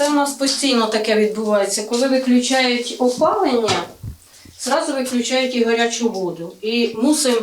Це у нас постійно таке відбувається. Коли виключають опалення, зразу виключають і гарячу воду. І мусимо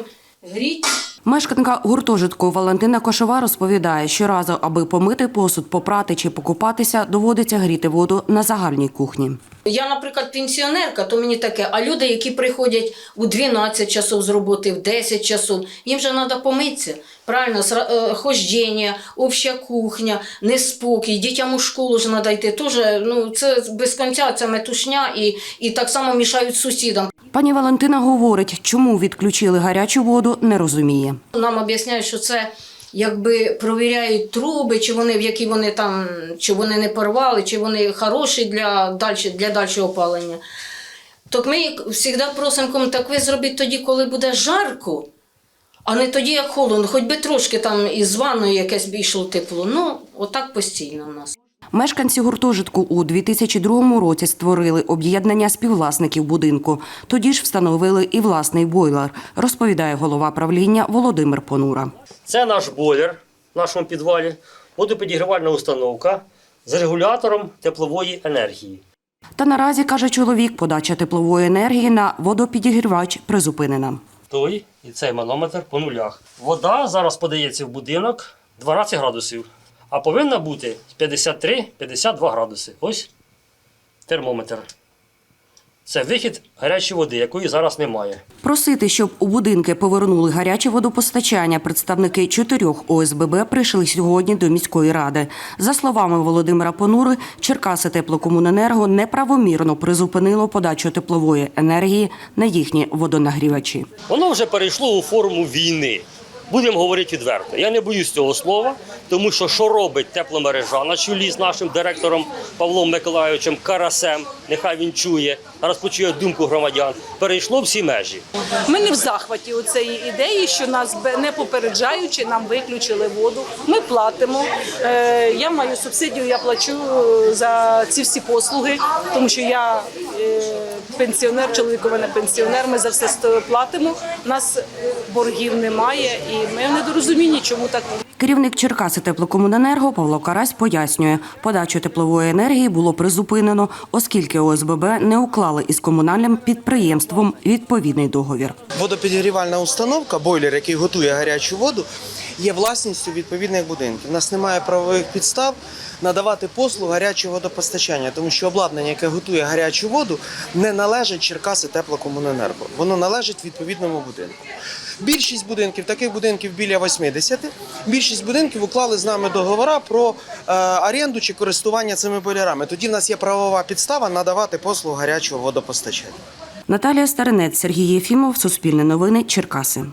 гріти. Мешканка гуртожитку Валентина Кошова розповідає, що разу, аби помити посуд, попрати чи покупатися, доводиться гріти воду на загальній кухні. Я, наприклад, пенсіонерка, то мені таке. А люди, які приходять у 12 часов з роботи, в 10 часов, їм же треба помитися. Правильно, е, хождення, обща кухня, неспокій, дітям у школу ж треба йти. Тоже, ну, це без кінця, це метушня і, і так само мішають сусідам. Пані Валентина говорить, чому відключили гарячу воду, не розуміє. Нам об'ясняють, що це якби провіряють труби, чи вони в які вони там, чи вони не порвали, чи вони хороші для, дальше, для дальшого опалення. Так ми завжди просимо, кому, так ви зробіть тоді, коли буде жарко, а не тоді, як холодно, хоч би трошки там із ванною якесь б йшло тепло. Ну, отак постійно в нас. Мешканці гуртожитку у 2002 році створили об'єднання співвласників будинку. Тоді ж встановили і власний бойлер, розповідає голова правління Володимир Понура. Це наш бойлер в нашому підвалі, водопідігрівальна установка з регулятором теплової енергії. Та наразі, каже чоловік, подача теплової енергії на водопідігрівач призупинена. Той і цей манометр по нулях. Вода зараз подається в будинок 12 градусів, а повинна бути 53-52 градуси. Ось термометр. Це вихід гарячої води, якої зараз немає. Просити, щоб у будинки повернули гаряче водопостачання, представники чотирьох ОСББ прийшли сьогодні до міської ради. За словами Володимира Понури, Черкаси теплокомуненерго неправомірно призупинило подачу теплової енергії на їхні водонагрівачі. Воно вже перейшло у форму війни. Будемо говорити відверто. Я не боюсь цього слова, тому що що робить тепломережа на чолі з нашим директором Павлом Миколайовичем Карасем, нехай він чує, зараз думку громадян, перейшло всі межі. Ми не в захваті у цієї ідеї, що нас не попереджаючи, нам виключили воду. Ми платимо. Е, Я маю субсидію, я плачу за ці всі послуги, тому що я е, пенсіонер, чоловік у пенсіонер. Ми за все платимо. У нас боргів немає, і ми в недорозумінні, чому так. Керівник Черкаси теплокомуненерго Павло Карась пояснює, подачу теплової енергії було призупинено, оскільки ОСББ не уклали із комунальним підприємством відповідний договір. Водопідігрівальна установка, бойлер, який готує гарячу воду, є власністю відповідних будинків. У нас немає правових підстав надавати послугу гарячого водопостачання, тому що обладнання, яке готує гарячу воду, не належить Черкаси теплокомуненерго. Воно належить відповідному будинку. Більшість будинків, таких будинків біля 80, більшість будинків уклали з нами договора про е, оренду чи користування цими бойлерами. Тоді в нас є правова підстава надавати послугу гарячого водопостачання. Наталія Старинець, Сергій Єфімов, Суспільне новини, Черкаси.